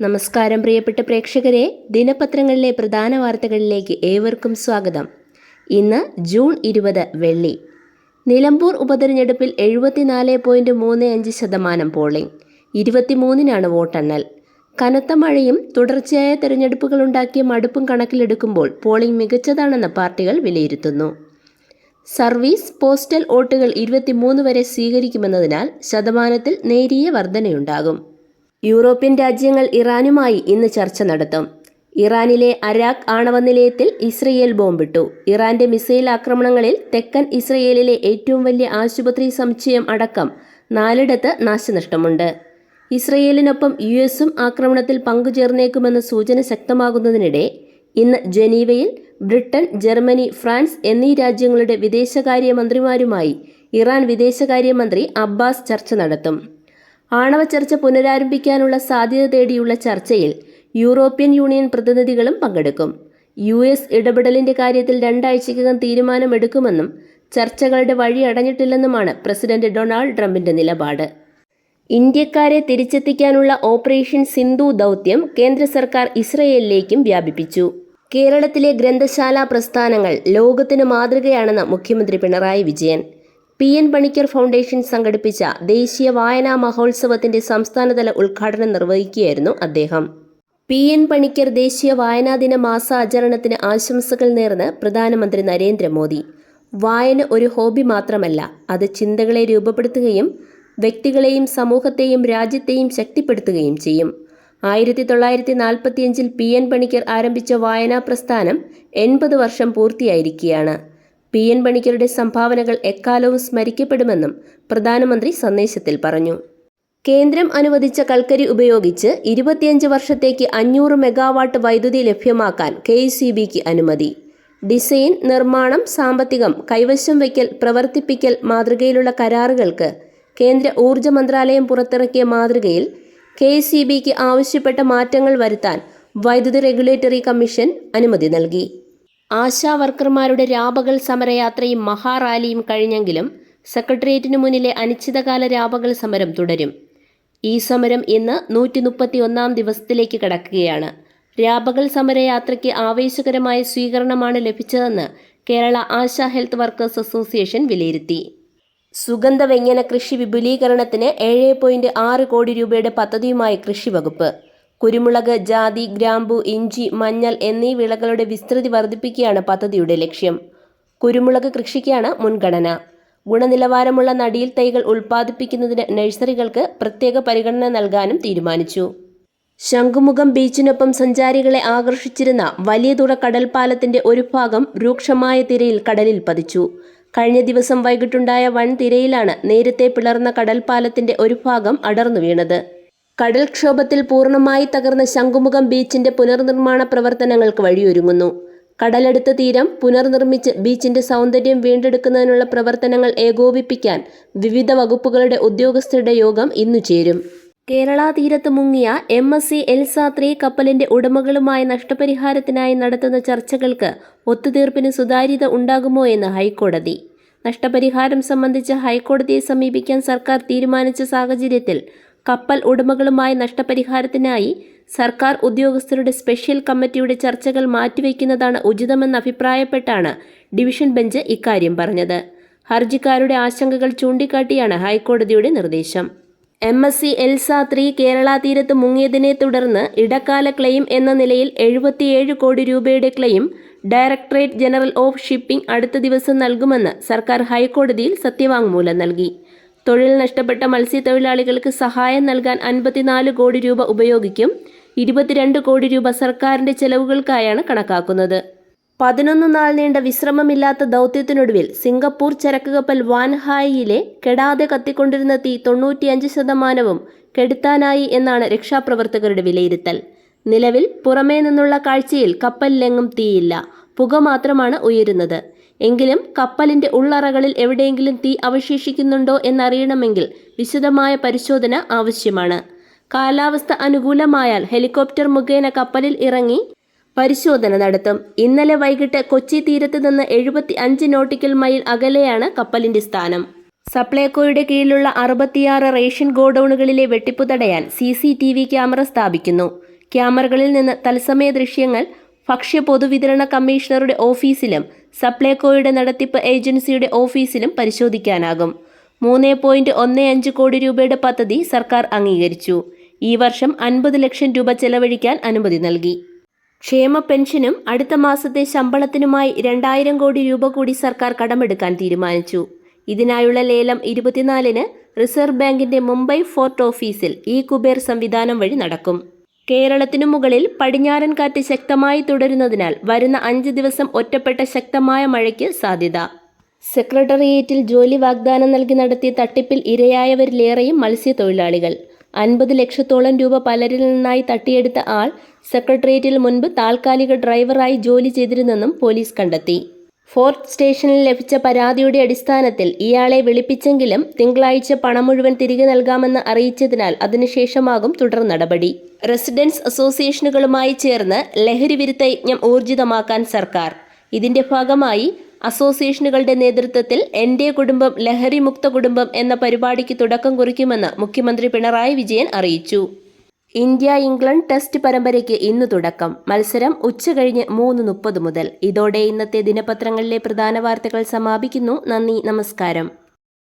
നമസ്കാരം പ്രിയപ്പെട്ട പ്രേക്ഷകരെ. ദിനപത്രങ്ങളിലെ പ്രധാന വാർത്തകളിലേക്ക് ഏവർക്കും സ്വാഗതം. ഇന്ന് ജൂൺ ഇരുപത് വെള്ളി. നിലമ്പൂർ ഉപതെരഞ്ഞെടുപ്പിൽ എഴുപത്തിനാല് പോയിന്റ് മൂന്ന് അഞ്ച് ശതമാനം പോളിംഗ്. ഇരുപത്തിമൂന്നിനാണ് വോട്ടെണ്ണൽ. കനത്ത മഴയും തുടർച്ചയായ തെരഞ്ഞെടുപ്പുകളുണ്ടാക്കിയ മടുപ്പും കണക്കിലെടുക്കുമ്പോൾ പോളിംഗ് മികച്ചതാണെന്ന് പാർട്ടികൾ വിലയിരുത്തുന്നു. സർവീസ് പോസ്റ്റൽ വോട്ടുകൾ ഇരുപത്തിമൂന്ന് വരെ സ്വീകരിക്കുമെന്നതിനാൽ ശതമാനത്തിൽ നേരിയ വർധനയുണ്ടാകും. യൂറോപ്യൻ രാജ്യങ്ങൾ ഇറാനുമായി ഇന്ന് ചർച്ച നടത്തും. ഇറാനിലെ അരാഖ് ആണവ നിലയത്തിൽ ഇസ്രയേൽ ബോംബിട്ടു. ഇറാന്റെ മിസൈൽ ആക്രമണങ്ങളിൽ തെക്കൻ ഇസ്രയേലിലെ ഏറ്റവും വലിയ ആശുപത്രി സമുച്ചയം അടക്കം നാലിടത്ത് നാശനഷ്ടമുണ്ട്. ഇസ്രയേലിനൊപ്പം യു എസും ആക്രമണത്തിൽ പങ്കുചേർന്നേക്കുമെന്ന സൂചന ശക്തമാകുന്നതിനിടെ ഇന്ന് ജനീവയിൽ ബ്രിട്ടൻ ജർമ്മനി ഫ്രാൻസ് എന്നീ രാജ്യങ്ങളുടെ വിദേശകാര്യ മന്ത്രിമാരുമായി ഇറാൻ വിദേശകാര്യമന്ത്രി അബ്ബാസ് ചർച്ച നടത്തും. ആണവ ചർച്ച പുനരാരംഭിക്കാനുള്ള സാധ്യത തേടിയുള്ള ചർച്ചയിൽ യൂറോപ്യൻ യൂണിയൻ പ്രതിനിധികളും പങ്കെടുക്കും. യു എസ് ഇടപെടലിന്റെ കാര്യത്തിൽ രണ്ടാഴ്ചയ്ക്കകം തീരുമാനമെടുക്കുമെന്നും ചർച്ചകളുടെ വഴി അടഞ്ഞിട്ടില്ലെന്നുമാണ് പ്രസിഡന്റ് ഡൊണാൾഡ് ട്രംപിന്റെ നിലപാട്. ഇന്ത്യക്കാരെ തിരിച്ചെത്തിക്കാനുള്ള ഓപ്പറേഷൻ സിന്ധു ദൗത്യം കേന്ദ്ര സർക്കാർ ഇസ്രയേലിലേക്കും വ്യാപിപ്പിച്ചു. കേരളത്തിലെ ഗ്രന്ഥശാല പ്രസ്ഥാനങ്ങൾ ലോകത്തിന് മാതൃകയാണെന്ന് മുഖ്യമന്ത്രി Pinarayi Vijayan. P N Panicker foundation സംഘടിപ്പിച്ച ദേശീയ വായനാ മഹോത്സവത്തിന്റെ സംസ്ഥാനതല ഉദ്ഘാടനം നിർവഹിക്കുകയായിരുന്നു അദ്ദേഹം. പി എൻ പണിക്കർ ദേശീയ വായനാ ദിന മാസാചരണത്തിന് ആശംസകൾ നേർന്ന് പ്രധാനമന്ത്രി നരേന്ദ്രമോദി. വായന ഒരു ഹോബി മാത്രമല്ല അത് ചിന്തകളെ രൂപപ്പെടുത്തുകയും വ്യക്തികളെയും സമൂഹത്തെയും രാജ്യത്തെയും ശക്തിപ്പെടുത്തുകയും ചെയ്യും. ആയിരത്തി തൊള്ളായിരത്തി നാൽപ്പത്തിയഞ്ചിൽ പി എൻ പണിക്കർ ആരംഭിച്ച വായനാ പ്രസ്ഥാനം എൺപത് വർഷം പൂർത്തിയായിരിക്കുകയാണ്. പി എൻ പണിക്കരുടെ സംഭാവനകൾ എക്കാലവും സ്മരിക്കപ്പെടുമെന്നും പ്രധാനമന്ത്രി സന്ദേശത്തിൽ പറഞ്ഞു. കേന്ദ്രം അനുവദിച്ച കൽക്കരി ഉപയോഗിച്ച് ഇരുപത്തിയഞ്ച് വർഷത്തേക്ക് അഞ്ഞൂറ് മെഗാവാട്ട് വൈദ്യുതി ലഭ്യമാക്കാൻ കെ അനുമതി. ഡിസൈൻ നിർമ്മാണം സാമ്പത്തികം കൈവശം വയ്ക്കൽ പ്രവർത്തിപ്പിക്കൽ മാതൃകയിലുള്ള കരാറുകൾക്ക് കേന്ദ്ര ഊർജ മന്ത്രാലയം പുറത്തിറക്കിയ മാതൃകയിൽ കെ സി ബിക്ക് ആവശ്യപ്പെട്ട മാറ്റങ്ങൾ വരുത്താൻ വൈദ്യുതി റെഗുലേറ്ററി കമ്മീഷൻ അനുമതി നൽകി. ആശാ വർക്കർമാരുടെ രാപകൽ സമരയാത്രയും മഹാറാലിയും കഴിഞ്ഞെങ്കിലും സെക്രട്ടേറിയറ്റിനു മുന്നിലെ അനിശ്ചിതകാല രാപകൽ സമരം തുടരും. ഈ സമരം ഇന്ന് നൂറ്റി മുപ്പത്തി ഒന്നാം ദിവസത്തിലേക്ക് കടക്കുകയാണ്. രാപകൽ സമരയാത്രയ്ക്ക് ആവേശകരമായ സ്വീകരണമാണ് ലഭിച്ചതെന്ന് Kerala ASHA health workers association വിലയിരുത്തി. സുഗന്ധവ്യഞ്ജന കൃഷി വിപുലീകരണത്തിന് ഏഴ് പോയിന്റ് ആറ് കോടി രൂപയുടെ പദ്ധതിയുമായി കൃഷി വകുപ്പ് കുരുമുളക് ജാതി ഗ്രാമ്പു ഇഞ്ചി മഞ്ഞൾ എന്നീ വിളകളുടെ വിസ്തൃതി വർദ്ധിപ്പിക്കുകയാണ് പദ്ധതിയുടെ ലക്ഷ്യം. കുരുമുളക് കൃഷിക്കാണ് മുൻഗണന. ഗുണനിലവാരമുള്ള നടിയിൽ തൈകൾ ഉൽപ്പാദിപ്പിക്കുന്നതിന് നഴ്സറികൾക്ക് പ്രത്യേക പരിഗണന നൽകാനും തീരുമാനിച്ചു. ശംഖുമുഖം ബീച്ചിനൊപ്പം സഞ്ചാരികളെ ആകർഷിച്ചിരുന്ന വലിയ തുറ കടൽപ്പാലത്തിന്റെ ഒരു ഭാഗം രൂക്ഷമായ തിരയിൽ കടലിൽ പതിച്ചു. കഴിഞ്ഞ ദിവസം വൈകിട്ടുണ്ടായ വൻ തിരയിലാണ് നേരത്തെ പിളർന്ന കടൽപ്പാലത്തിന്റെ ഒരു ഭാഗം അടർന്നു വീണത്. കടൽക്ഷോഭത്തിൽ പൂർണമായി തകർന്ന ശംഖുമുഖം ബീച്ചിന്റെ പുനർനിർമ്മാണ പ്രവർത്തനങ്ങൾക്ക് വഴിയൊരുങ്ങുന്നു. കടലെടുത്ത തീരം പുനർനിർമ്മിച്ച് ബീച്ചിന്റെ സൗന്ദര്യം വീണ്ടെടുക്കുന്നതിനുള്ള പ്രവർത്തനങ്ങൾ ഏകോപിപ്പിക്കാൻ വിവിധ വകുപ്പുകളുടെ ഉദ്യോഗസ്ഥരുടെ യോഗം ഇന്നു ചേരും. കേരള തീരത്ത് മുങ്ങിയ എം എസ് സി എൽസാത്രി കപ്പലിന്റെ ഉടമകളുമായി നഷ്ടപരിഹാരത്തിനായി നടത്തുന്ന ചർച്ചകൾക്ക് ഒത്തുതീർപ്പിന് സുതാര്യത ഉണ്ടാകുമോ എന്ന് ഹൈക്കോടതി. നഷ്ടപരിഹാരം സംബന്ധിച്ച് ഹൈക്കോടതിയെ സമീപിക്കാൻ സർക്കാർ തീരുമാനിച്ച സാഹചര്യത്തിൽ കപ്പൽ ഉടമകളുമായി നഷ്ടപരിഹാരത്തിനായി സർക്കാർ ഉദ്യോഗസ്ഥരുടെ സ്പെഷ്യൽ കമ്മിറ്റിയുടെ ചർച്ചകൾ മാറ്റിവെക്കുന്നതാണ് ഉചിതമെന്ന് അഭിപ്രായപ്പെട്ടാണ് ഡിവിഷൻ ബെഞ്ച് ഇക്കാര്യം പറഞ്ഞത്. ഹർജിക്കാരുടെ ആശങ്കകൾ ചൂണ്ടിക്കാട്ടിയാണ് ഹൈക്കോടതിയുടെ നിർദ്ദേശം. M. S. C. Elsa three Kerala തീരത്ത് മുങ്ങിയതിനെ തുടർന്ന് ഇടക്കാല ക്ലെയിം എന്ന നിലയിൽ എഴുപത്തിയേഴ് കോടി രൂപയുടെ claim directorate general of shipping അടുത്ത ദിവസം നൽകുമെന്ന് സർക്കാർ ഹൈക്കോടതിയിൽ സത്യവാങ്മൂലം നൽകി. തൊഴിൽ നഷ്ടപ്പെട്ട മത്സ്യത്തൊഴിലാളികൾക്ക് സഹായം നൽകാൻ അൻപത്തിനാല് കോടി രൂപ ഉപയോഗിക്കും. ഇരുപത്തിരണ്ട് കോടി രൂപ സർക്കാരിന്റെ ചെലവുകൾക്കായാണ് കണക്കാക്കുന്നത്. പതിനൊന്ന് നാൾ നീണ്ട വിശ്രമമില്ലാത്ത ദൗത്യത്തിനൊടുവിൽ സിംഗപ്പൂർ ചരക്ക് കപ്പൽ വാൻഹായിയിലെ കെടാതെ കത്തിക്കൊണ്ടിരുന്ന തീ തൊണ്ണൂറ്റിയഞ്ച് ശതമാനവും കെടുത്താനായി എന്നാണ് രക്ഷാപ്രവർത്തകരുടെ വിലയിരുത്തൽ. നിലവിൽ പുറമേ നിന്നുള്ള കാഴ്ചയിൽ കപ്പലിലെങ്ങും തീയില്ല. പുക മാത്രമാണ് ഉയരുന്നത്. എങ്കിലും കപ്പലിന്റെ ഉള്ളറകളിൽ എവിടെയെങ്കിലും തീ അവശേഷിക്കുന്നുണ്ടോ എന്നറിയണമെങ്കിൽ വിശദമായ പരിശോധന ആവശ്യമാണ്. കാലാവസ്ഥ അനുകൂലമായാൽ ഹെലികോപ്റ്റർ മുഖേന കപ്പലിൽ ഇറങ്ങി പരിശോധന നടത്തും. ഇന്നലെ വൈകിട്ട് കൊച്ചി തീരത്ത് നിന്ന് എഴുപത്തി അഞ്ച് നോട്ടിക്കൽ മൈൽ അകലെയാണ് കപ്പലിന്റെ സ്ഥാനം. സപ്ലൈകോയുടെ കീഴിലുള്ള അറുപത്തിയാറ് റേഷൻ ഗോഡൌണുകളിലെ വെട്ടിപ്പ് തടയാൻ C C T V camera സ്ഥാപിക്കുന്നു. ക്യാമറകളിൽ നിന്ന് തത്സമയ ദൃശ്യങ്ങൾ ഭക്ഷ്യ പൊതുവിതരണ കമ്മീഷണറുടെ ഓഫീസിലും സപ്ലൈകോയുടെ നടത്തിപ്പ് ഏജൻസിയുടെ ഓഫീസിലും പരിശോധിക്കാനാകും. മൂന്ന് പോയിന്റ് ഒന്ന് അഞ്ച് കോടി രൂപയുടെ പദ്ധതി സർക്കാർ അംഗീകരിച്ചു. ഈ വർഷം അൻപത് ലക്ഷം രൂപ ചെലവഴിക്കാൻ അനുമതി നൽകി. ക്ഷേമ പെൻഷനും അടുത്ത മാസത്തെ ശമ്പളത്തിനുമായി രണ്ടായിരം കോടി രൂപ കൂടി സർക്കാർ കടമെടുക്കാൻ തീരുമാനിച്ചു. ഇതിനായുള്ള ലേലം ഇരുപത്തിനാലിന് റിസർവ് ബാങ്കിന്റെ മുംബൈ ഫോർട്ട് ഓഫീസിൽ ഇ കുബേർ സംവിധാനം വഴി നടക്കും. കേരളത്തിനു മുകളിൽ പടിഞ്ഞാറൻ കാറ്റ് ശക്തമായി തുടരുന്നതിനാൽ വരുന്ന അഞ്ച് ദിവസം ഒറ്റപ്പെട്ട ശക്തമായ മഴയ്ക്ക് സാധ്യത. സെക്രട്ടേറിയറ്റിൽ ജോലി വാഗ്ദാനം നൽകി നടത്തിയ തട്ടിപ്പിൽ ഇരയായവരിലേറെയും മത്സ്യത്തൊഴിലാളികൾ. അൻപത് ലക്ഷത്തോളം രൂപ പലരിൽ നിന്നായി തട്ടിയെടുത്ത ആൾ സെക്രട്ടേറിയറ്റിൽ മുൻപ് താൽക്കാലിക ഡ്രൈവറായി ജോലി ചെയ്തിരുന്നെന്നും പോലീസ് കണ്ടെത്തി. ഫോർട്ട് സ്റ്റേഷനിൽ ലഭിച്ച പരാതിയുടെ അടിസ്ഥാനത്തിൽ ഇയാളെ വിളിപ്പിച്ചെങ്കിലും തിങ്കളാഴ്ച പണം മുഴുവൻ തിരികെ നൽകാമെന്ന് അറിയിച്ചതിനാൽ അതിനുശേഷമാകും തുടർ നടപടി. റെസിഡൻസ് അസോസിയേഷനുകളുമായി ചേർന്ന് ലഹരി വിരുദ്ധ യജ്ഞം ഊർജിതമാക്കാൻ സർക്കാർ. ഇതിന്റെ ഭാഗമായി അസോസിയേഷനുകളുടെ നേതൃത്വത്തിൽ എന്റെ കുടുംബം ലഹരി മുക്ത കുടുംബം എന്ന പരിപാടിക്ക് തുടക്കം കുറിക്കുമെന്ന് മുഖ്യമന്ത്രി പിണറായി വിജയൻ അറിയിച്ചു. ഇന്ത്യ ഇംഗ്ലണ്ട് ടെസ്റ്റ് പരമ്പരയ്ക്ക് ഇന്ന് തുടക്കം. മത്സരം ഉച്ചകഴിഞ്ഞ് മൂന്ന് മുപ്പത് മുതൽ. ഇതോടെ ഇന്നത്തെ ദിനപത്രങ്ങളിലെ പ്രധാന വാർത്തകൾ സമാപിക്കുന്നു. നന്ദി നമസ്കാരം.